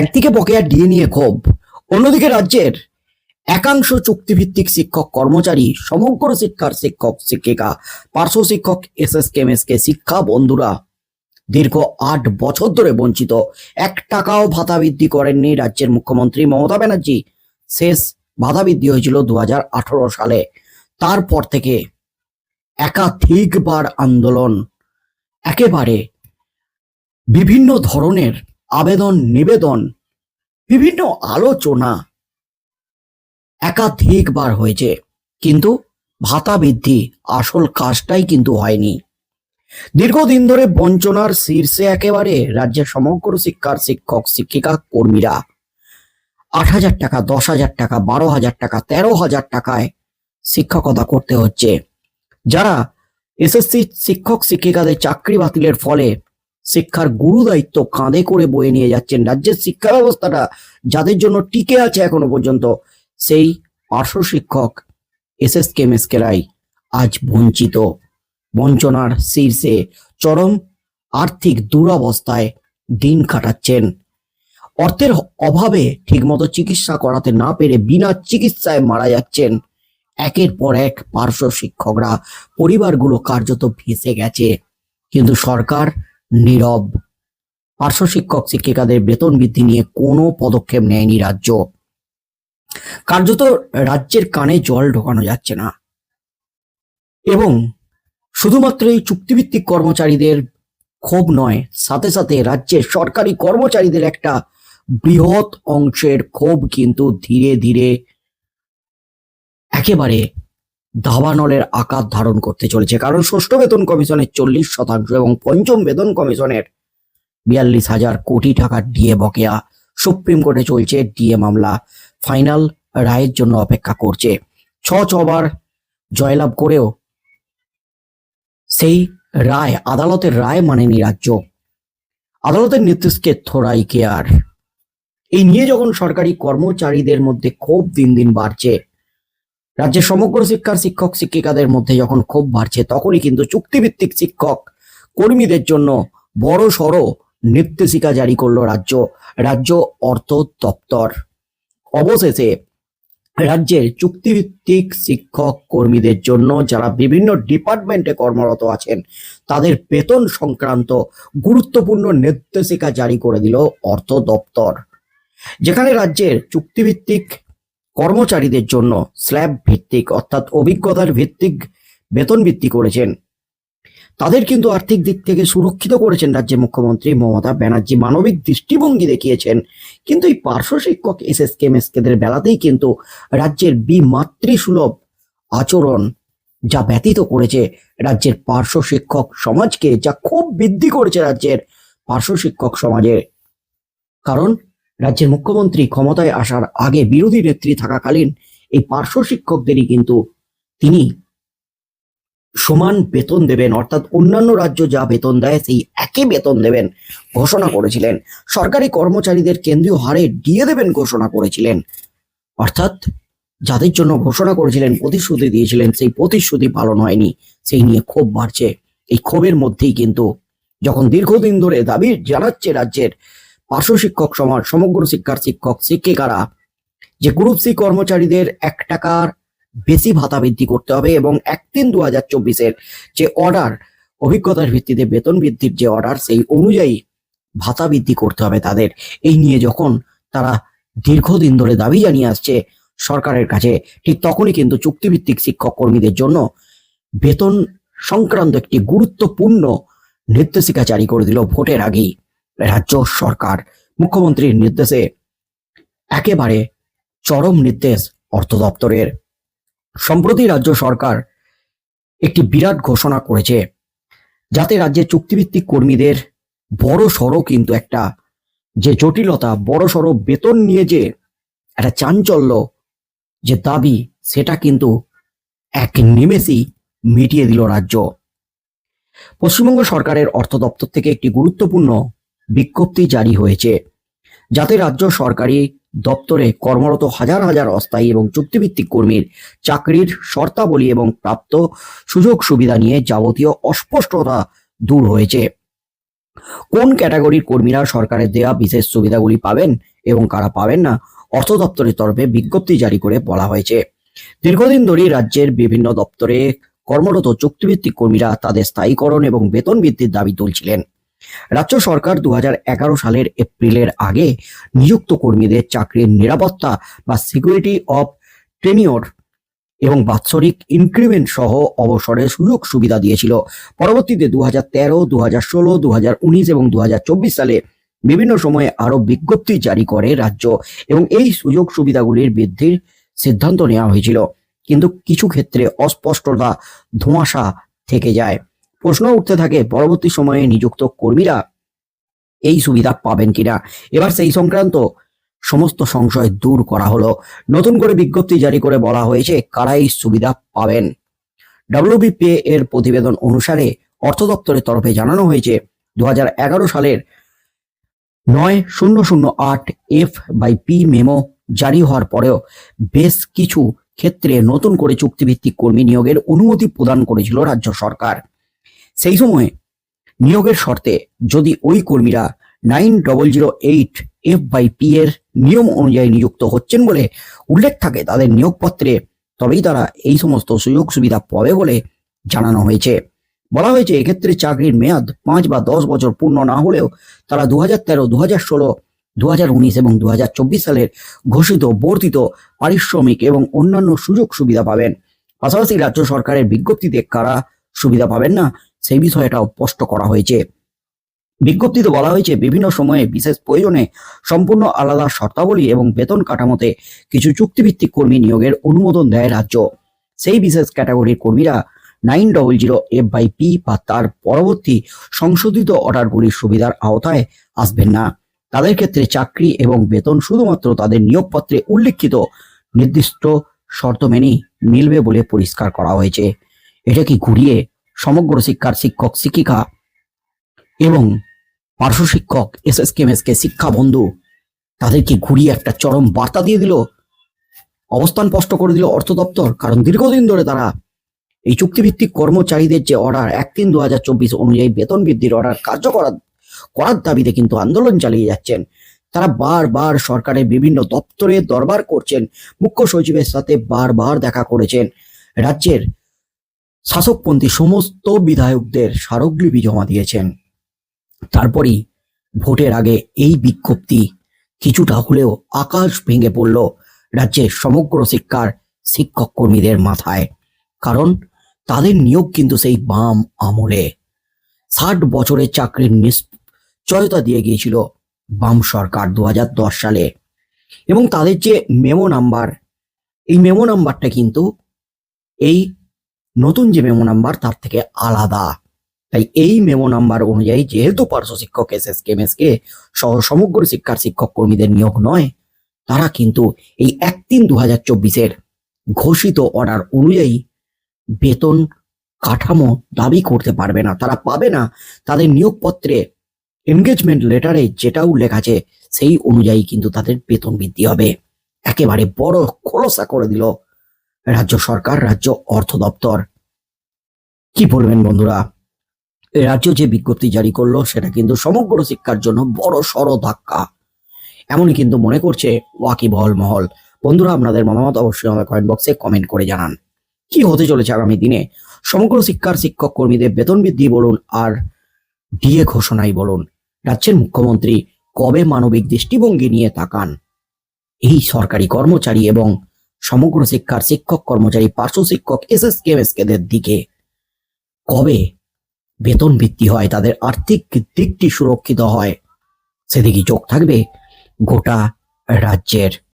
একদিকে বকেয়া ডিএ নিয়ে ক্ষোভ, অন্যদিকে রাজ্যের একাংশ চুক্তিভিত্তিক শিক্ষক কর্মচারী, সমগ্র শিক্ষার শিক্ষক, শিক্ষিকা, পার্শ্ব শিক্ষক এস এস কে শিক্ষা বন্ধুরা দীর্ঘ আট বছর ধরে বঞ্চিত। এক টাকাও ভাতা বৃদ্ধি করেননি রাজ্যের মুখ্যমন্ত্রী মমতা ব্যানার্জি। শেষ ভাতা বৃদ্ধি হয়েছিল দু হাজার আঠারো সালে। তারপর থেকে একাধিকবার আন্দোলন। একেবারে বিভিন্ন ধরনের আবেদন, নিবেদন, বিভিন্ন আলোচনা একাধিকবার হয়েছে। কিন্তু ভাতা বৃদ্ধি আসল কাজটাই কিন্তু হয়নি। দীর্ঘদিন ধরে বঞ্চনার শীর্ষে একেবারে রাজ্যের সমগ্র শিক্ষার শিক্ষক, শিক্ষিকা, কর্মীরা আট হাজার টাকা, দশ হাজার টাকা, বারো হাজার টাকা, তেরো হাজার টাকায় শিক্ষকতা করতে হচ্ছে। যারা এসএসসি শিক্ষক, শিক্ষিকাদের চাকরি বাতিলের ফলে শিক্ষার গুরু দায়িত্ব কাঁধে করে বয়ে নিয়ে যাচ্ছেন। রাজ্যের শিক্ষা ব্যবস্থাটা যাদের জন্য টিকে আছে এখনও পর্যন্ত, সেই পার্শ্ব শিক্ষক এস এস কেমেসকেরাই আজ বঞ্চিত। বঞ্চনার শীর্ষে চরম আর্থিক দুরবস্থায় দিন কাটাচ্ছেন। অর্থের অভাবে ঠিকমতো চিকিৎসা করাতে না পেরে বিনা চিকিৎসায় মারা যাচ্ছেন। একের পর এক পার্শ্ব শিক্ষকরা। পরিবারগুলো কার্যত ভেসে গেছে। কিন্তু সরকার নীরব। পার্শ্ব শিক্ষক শিক্ষিকাদের বেতন বৃদ্ধি নিয়ে কোনো পদক্ষেপ নেয়নি রাজ্য। কার্যত রাজ্যের কানে জল ঢোকানো যাচ্ছে না। এবং শুধুমাত্র এই চুক্তিভিত্তিক কর্মচারীদের ক্ষোভ নয়, সাথে সাথে রাজ্যের সরকারি কর্মচারীদের একটা বৃহৎ অংশের ক্ষোভ কিন্তু ধীরে ধীরে একেবারে দাবানলের আকার ধারণ করতে চলেছে, কারণ ষষ্ঠ বেতন কমিশনের চল্লিশ শতাংশ এবং পঞ্চম বেতন কমিশনের বিয়াল্লিশ হাজার কোটি টাকার ডিএ বকেয়া সুপ্রিম কোর্টে চলছে ডিএ মামলা। ফাইনাল রায়ের জন্য অপেক্ষা করছে। ছ ছবার জয়লাভ করেও সেই রায়, আদালতের রায় মানেনি রাজ্য। আদালতের নির্দেশকে থোড়াই কেয়ার। এই নিয়ে যখন সরকারি কর্মচারীদের মধ্যে ক্ষোভ দিন দিন বাড়ছে রাজ্যের সমগ্র শিক্ষার শিক্ষক শিক্ষিকাদের মধ্যে যখন ক্ষোভ বাড়ছে, তখনই কিন্তু চুক্তিভিত্তিক শিক্ষক কর্মীদের জন্য বড় সড়ো নির্দেশিকা জারি করল রাজ্য রাজ্য অর্থ দপ্তর। অবশেষে রাজ্যের চুক্তিভিত্তিক শিক্ষক কর্মীদের জন্য যারা বিভিন্ন ডিপার্টমেন্টে কর্মরত আছেন, তাদের বেতন সংক্রান্ত গুরুত্বপূর্ণ নির্দেশিকা জারি করে দিল অর্থ দপ্তর। যেখানে রাজ্যের চুক্তিভিত্তিক কর্মচারীদের জন্য স্ল্যাব ভিত্তিক, অর্থাৎ অভিজ্ঞতার ভিত্তিক বেতন বৃদ্ধি করেছেন। তাদের কিন্তু আর্থিক দিক থেকে সুরক্ষিত করেছেন রাজ্যের মুখ্যমন্ত্রী মমতা ব্যানার্জি। মানবিক দৃষ্টিভঙ্গি দেখিয়েছেন। কিন্তু এই পার্শ্ব শিক্ষক এস এস কেমেসকেদের বেলাতেই কিন্তু রাজ্যের বিমাতৃসুলভ আচরণ যা ব্যতীত করেছে রাজ্যের পার্শ্ব শিক্ষক সমাজকে, যা খুব বৃদ্ধি করেছে রাজ্যের পার্শ্ব শিক্ষক সমাজের। কারণ রাজ্যের মুখ্যমন্ত্রী ক্ষমতায় আসার আগে বিরোধী নেত্রী থাকাকালীন এই পার্শ্ব শিক্ষকদেরই কিন্তু তিনি সমান বেতন দেবেন, অর্থাৎ অন্যান্য রাজ্য যা বেতন দেয় সেই একই বেতন দেবেন ঘোষণা করেছিলেন। সরকারি কর্মচারীদের কেন্দ্রীয় হারে দিয়ে দেবেন ঘোষণা করেছিলেন। অর্থাৎ যাদের জন্য ঘোষণা করেছিলেন, প্রতিশ্রুতি দিয়েছিলেন, সেই প্রতিশ্রুতি পালন হয়নি। সেই নিয়ে ক্ষোভ বাড়ছে। এই ক্ষোভের মধ্যেই কিন্তু যখন দীর্ঘদিন ধরে দাবি জানাচ্ছে রাজ্যের পার্শ্ব শিক্ষক সমাজ, সমগ্র শিক্ষার শিক্ষক শিক্ষিকারা যে গ্রুপ সি কর্মচারীদের এক টাকার বেশি ভাতা বৃদ্ধি করতে হবে এবং এক তিন দু হাজার চব্বিশের যে অর্ডার অভিজ্ঞতার ভিত্তিতে বেতন বৃদ্ধির যে অর্ডার সেই অনুযায়ী ভাতা বৃদ্ধি করতে হবে তাদের। এই নিয়ে যখন তারা দীর্ঘদিন ধরে দাবি জানিয়ে আসছে সরকারের কাছে, ঠিক তখনই কিন্তু চুক্তিভিত্তিক শিক্ষক কর্মীদের জন্য বেতন সংক্রান্ত একটি গুরুত্বপূর্ণ নির্দেশিকা জারি করে দিল ভোটের আগেই। রাজ্য সরকার মুখ্যমন্ত্রীর নির্দেশে একেবারে চরম নির্দেশ অর্থ দপ্তরের। সম্প্রতি রাজ্য সরকার একটি বিরাট ঘোষণা করেছে, যাতে রাজ্যের চুক্তিভিত্তিক কর্মীদের বড় সড়ো কিন্তু একটা যে জটিলতা, বড় সড়ো বেতন নিয়ে যে একটা চাঞ্চল্য, যে দাবি, সেটা কিন্তু এক নিমেষেই মিটিয়ে দিল রাজ্য। পশ্চিমবঙ্গ সরকারের অর্থ দপ্তর থেকে একটি গুরুত্বপূর্ণ বিজ্ঞপ্তি জারি হয়েছে। যাতে রাজ্য সরকারি দপ্তরে কর্মরত হাজার হাজার অস্থায়ী এবং চুক্তিভিত্তিক কর্মীর চাকরির শর্তাবলী এবং প্রাপ্ত সুযোগ সুবিধা নিয়ে যাবতীয় অস্পষ্টতা দূর হয়েছে। কোন ক্যাটাগরির কর্মীরা সরকারের দেয়া বিশেষ সুবিধাগুলি পাবেন এবং কারা পাবেন না, অর্থ দপ্তরের তরফে বিজ্ঞপ্তি জারি করে বলা হয়েছে। দীর্ঘদিন ধরেই রাজ্যের বিভিন্ন দপ্তরে কর্মরত চুক্তিভিত্তিক কর্মীরা তাদের স্থায়ীকরণ এবং বেতন বৃদ্ধির দাবি তুলছিলেন। রাজ্য সরকার দু হাজার এগারো সালের এপ্রিলের আগে নিযুক্ত কর্মীদের চাকরির নিরাপত্তা বা সিকিউরিটি অফ টেনিওর এবং বাৎসরিক ইনক্রিমেন্ট সহ অবসরের সুযোগ সুবিধা দিয়েছিল। পরবর্তীতে দু হাজার তেরো দু হাজার ষোলো দু হাজার উনিশ এবং দু হাজার চব্বিশ সালে বিভিন্ন সময়ে আরও বিজ্ঞপ্তি জারি করে রাজ্য এবং এই সুযোগ সুবিধাগুলির বৃদ্ধির সিদ্ধান্ত নেওয়া হয়েছিল। কিন্তু কিছু ক্ষেত্রে অস্পষ্টতা, ধোঁয়াশা থেকে যায়। প্রশ্ন উঠতে থাকে, পরবর্তী সময়ে নিযুক্ত কর্মীরা এই সুবিধা পাবেন কিনা? এবার সেই সংক্রান্ত সমস্ত সংশয় দূর করা হলো। নতুন করে বিজ্ঞপ্তি জারি করে বলা হয়েছে কারা এই সুবিধা পাবেন। ডাব্লিউবিপিএ এর প্রতিবেদন অনুসারে অর্থ দপ্তরের তরফে জানানো হয়েছে দু হাজার এগারো সালের নয় শূন্য শূন্য আট এফ বাই পি মেমো জারি হওয়ার পরেও বেশ কিছু ক্ষেত্রে নতুন করে চুক্তিভিত্তিক কর্মী নিয়োগের অনুমতি প্রদান করেছিল রাজ্য সরকার। সেই সময় নিয়োগের শর্তে যদি ওই কর্মীরা nine double zero eight F by P এর নিয়ম অনুযায়ী নিযুক্ত হচ্ছেন বলে উল্লেখ থাকে, তাদের নিয়োগপত্রে তবেই তারা এই সমস্ত সুযোগ সুবিধা পাবে বলে জানানো হয়েছে। বলা হয়েছে, এক্ষেত্রে চাকরির মেয়াদ পাঁচ বা দশ বছর পূর্ণ না হলেও তারা দু হাজার তেরো দু হাজার ষোলো দু হাজার উনিশ এবং দু হাজার চব্বিশ সালের ঘোষিত, বর্ধিত পারিশ্রমিক এবং অন্যান্য সুযোগ সুবিধা পাবেন। পাশাপাশি রাজ্য সরকারের বিজ্ঞপ্তিতে কারা সুবিধা পাবেন না সেই বিষয়টাও স্পষ্ট করা হয়েছে। বিজ্ঞপ্তিতে বলা হয়েছে, বিভিন্ন সময়ে বিশেষ প্রয়োজনে সম্পূর্ণ আলাদা শর্তাবলী এবং বেতন কাঠামোতে কিছু চুক্তিভিত্তিক কর্মী নিয়োগের অনুমোদন দেয় রাজ্য। সেই বিশেষ ক্যাটাগরির কর্মীরা nine double zero F by P বা তার পরবর্তী সংশোধিত অর্ডারগুলির সুবিধার আওতায় আসবেন না। তাদের ক্ষেত্রে চাকরি এবং বেতন শুধুমাত্র তাদের নিয়োগপত্রে উল্লেখিত নির্দিষ্ট শর্ত মেনেই মিলবে বলে পরিষ্কার করা হয়েছে। এটা কি ঘুরিয়ে সমগ্র শিক্ষার শিক্ষক, শিক্ষিকা এবং পার্শ্ব শিক্ষক এস এস কে শিক্ষা বন্ধু তাদেরকে ঘুরিয়ে একটা চরম বার্তা দিয়ে দিল। অবস্থান স্পষ্ট করে দিল অর্থ দপ্তর, কারণ দীর্ঘদিন ধরে তারা এই চুক্তিভিত্তিক কর্মচারীদের যে অর্ডার এক তিন দু হাজার চব্বিশ অনুযায়ী বেতন বৃদ্ধির অর্ডার কার্যকর করার দাবিতে কিন্তু আন্দোলন চালিয়ে যাচ্ছেন। তারা বারবার সরকারের বিভিন্ন দপ্তরে দরবার করছেন। মুখ্য সচিবের সাথে বারবার দেখা করেছেন। রাজ্যের শাসকপন্থী সমস্ত বিধায়কদের স্মারকলিপি জমা দিয়েছেন। তারপরই ভোটের আগে এই বিজ্ঞপ্তি কিছুটা হলেও আকাশ ভেঙে পড়ল রাজ্যের সমগ্র শিক্ষার শিক্ষক কর্মীদের মাথায়। কারণ তাদের নিয়োগ কিন্তু সেই বাম আমলে। ষাট বছরের চাকরির নিশ্চয়তা দিয়ে গিয়েছিল বাম সরকার দু হাজার দশ সালে। এবং তাদের যে মেমো নাম্বার, এই মেমো নাম্বারটা কিন্তু এই নতুন যে মেমো নাম্বার, তার থেকে আলাদা। তাই এই মেমো নাম্বার অনুযায়ী যেহেতু পার্শ্ব শিক্ষক এস এস কে সহ সমগ্র শিক্ষার শিক্ষক কর্মীদের নিয়োগ নয়, তারা কিন্তু এই এক তিন দু হাজার চব্বিশের ঘোষিত অর্ডার অনুযায়ী বেতন কাঠামো দাবি করতে পারবে না। তারা পাবে না। তাদের নিয়োগপত্রে এনগেজমেন্ট লেটারে যেটা উল্লেখ আছে, সেই অনুযায়ী কিন্তু তাদের বেতন বৃদ্ধি হবে। একেবারে বড় খোলসা করে দিল রাজ্য সরকার, রাজ্য অর্থ দপ্তর। কি বলবেন বন্ধুরা? রাজ্য যে বিজ্ঞপ্তি জারি করল, সেটা কিন্তু সমগ্র শিক্ষার জন্য বড় সড় ধাক্কা। এমনই কিন্তু মনে করছে ওয়াকিবহল মহল। বন্ধুরা, আপনাদের মতামত অবশ্যই আমাদের কমেন্ট বক্সে কমেন্ট করে জানান। কি হতে চলেছে আগামী দিনে? সমগ্র শিক্ষার শিক্ষক কর্মীদের বেতন বৃদ্ধি বলুন আর ডিএ ঘোষণাই বলুন। রাজ্যের মুখ্যমন্ত্রী কবে মানবিক দৃষ্টিভঙ্গি নিয়ে তাকান? এই সরকারি কর্মচারী এবং সমগ্র শিক্ষার শিক্ষক, কর্মচারী, পার্শ্ব শিক্ষক এস এস কে দের দিকে। কবে বেতন বৃদ্ধি হয়, তাদের আর্থিক দিকটি সুরক্ষিত হয় সেদিকে চোখ থাকবে গোটা রাজ্যের।